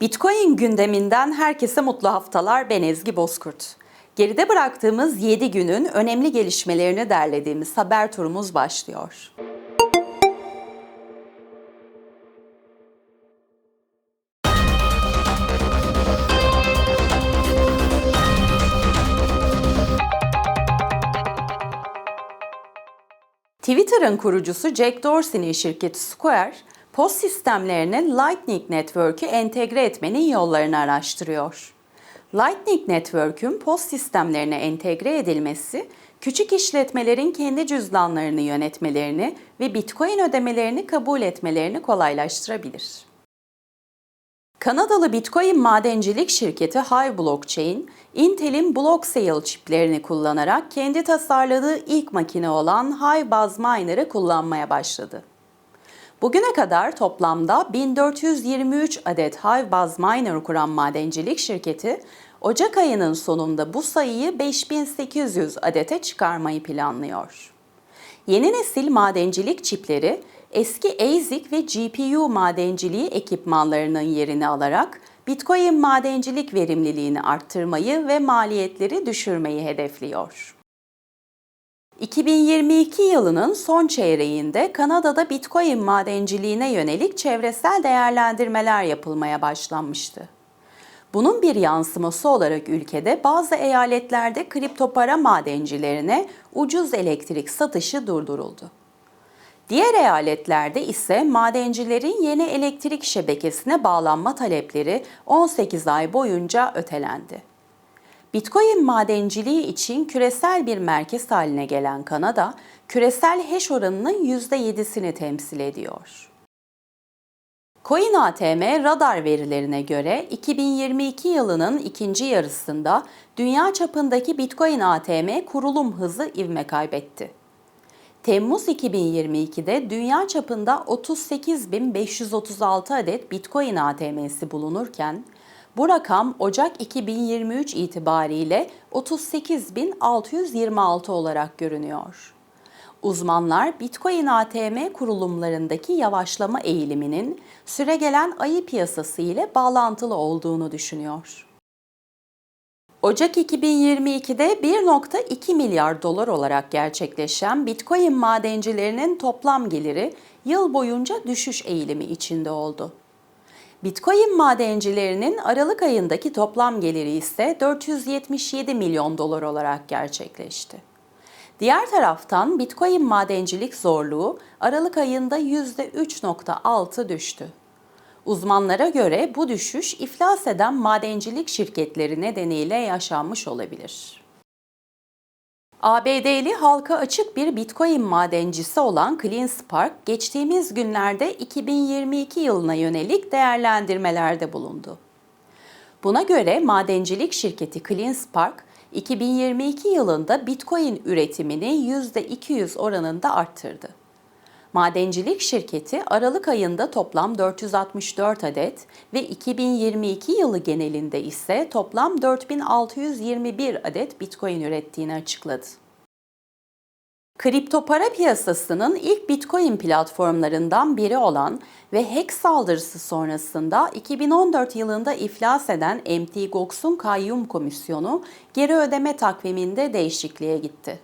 Bitcoin gündeminden herkese mutlu haftalar. Ben Ezgi Bozkurt. Geride bıraktığımız 7 günün önemli gelişmelerini derlediğimiz haber turumuz başlıyor. Twitter'ın kurucusu Jack Dorsey'nin şirketi Square, post sistemlerine Lightning Network'ü entegre etmenin yollarını araştırıyor. Lightning Network'ün post sistemlerine entegre edilmesi, küçük işletmelerin kendi cüzdanlarını yönetmelerini ve Bitcoin ödemelerini kabul etmelerini kolaylaştırabilir. Kanadalı Bitcoin madencilik şirketi Hive Blockchain, Intel'in Blocksale çiplerini kullanarak kendi tasarladığı ilk makine olan Hive Buzz Miner'ı kullanmaya başladı. Bugüne kadar toplamda 1423 adet Hive Buzz Miner kuran madencilik şirketi, Ocak ayının sonunda bu sayıyı 5800 adete çıkarmayı planlıyor. Yeni nesil madencilik çipleri eski ASIC ve GPU madenciliği ekipmanlarının yerini alarak Bitcoin madencilik verimliliğini arttırmayı ve maliyetleri düşürmeyi hedefliyor. 2022 yılının son çeyreğinde Kanada'da Bitcoin madenciliğine yönelik çevresel değerlendirmeler yapılmaya başlanmıştı. Bunun bir yansıması olarak ülkede bazı eyaletlerde kripto para madencilerine ucuz elektrik satışı durduruldu. Diğer eyaletlerde ise madencilerin yeni elektrik şebekesine bağlanma talepleri 18 ay boyunca ötelendi. Bitcoin madenciliği için küresel bir merkez haline gelen Kanada, küresel hash oranının %7'sini temsil ediyor. CoinATM radar verilerine göre 2022 yılının ikinci yarısında dünya çapındaki Bitcoin ATM kurulum hızı ivme kaybetti. Temmuz 2022'de dünya çapında 38.536 adet Bitcoin ATM'si bulunurken, bu rakam Ocak 2023 itibariyle 38.626 olarak görünüyor. Uzmanlar Bitcoin ATM kurulumlarındaki yavaşlama eğiliminin süregelen ayı piyasası ile bağlantılı olduğunu düşünüyor. Ocak 2022'de 1.2 milyar dolar olarak gerçekleşen Bitcoin madencilerinin toplam geliri yıl boyunca düşüş eğilimi içinde oldu. Bitcoin madencilerinin Aralık ayındaki toplam geliri ise 477 milyon dolar olarak gerçekleşti. Diğer taraftan Bitcoin madencilik zorluğu Aralık ayında %3.6 düştü. Uzmanlara göre bu düşüş iflas eden madencilik şirketleri nedeniyle yaşanmış olabilir. ABD'li halka açık bir Bitcoin madencisi olan CleanSpark geçtiğimiz günlerde 2022 yılına yönelik değerlendirmelerde bulundu. Buna göre madencilik şirketi CleanSpark 2022 yılında Bitcoin üretimini %200 oranında arttırdı. Madencilik şirketi Aralık ayında toplam 464 adet ve 2022 yılı genelinde ise toplam 4621 adet Bitcoin ürettiğini açıkladı. Kripto para piyasasının ilk Bitcoin platformlarından biri olan ve hack saldırısı sonrasında 2014 yılında iflas eden Mt. Gox'un kayyum komisyonu geri ödeme takviminde değişikliğe gitti.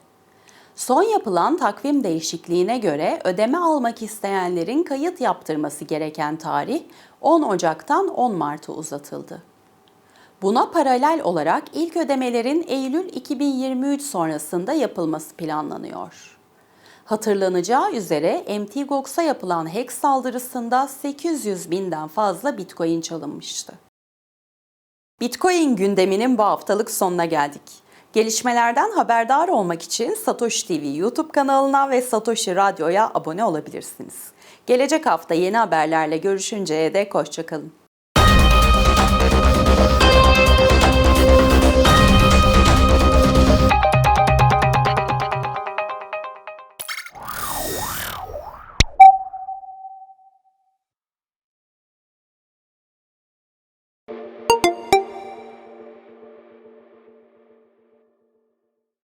Son yapılan takvim değişikliğine göre ödeme almak isteyenlerin kayıt yaptırması gereken tarih 10 Ocak'tan 10 Mart'a uzatıldı. Buna paralel olarak ilk ödemelerin Eylül 2023 sonrasında yapılması planlanıyor. Hatırlanacağı üzere Mt. Gox'a yapılan hack saldırısında 800 binden fazla Bitcoin çalınmıştı. Bitcoin gündeminin bu haftalık sonuna geldik. Gelişmelerden haberdar olmak için Satoshi TV YouTube kanalına ve Satoshi Radyo'ya abone olabilirsiniz. Gelecek hafta yeni haberlerle görüşünceye dek hoşçakalın.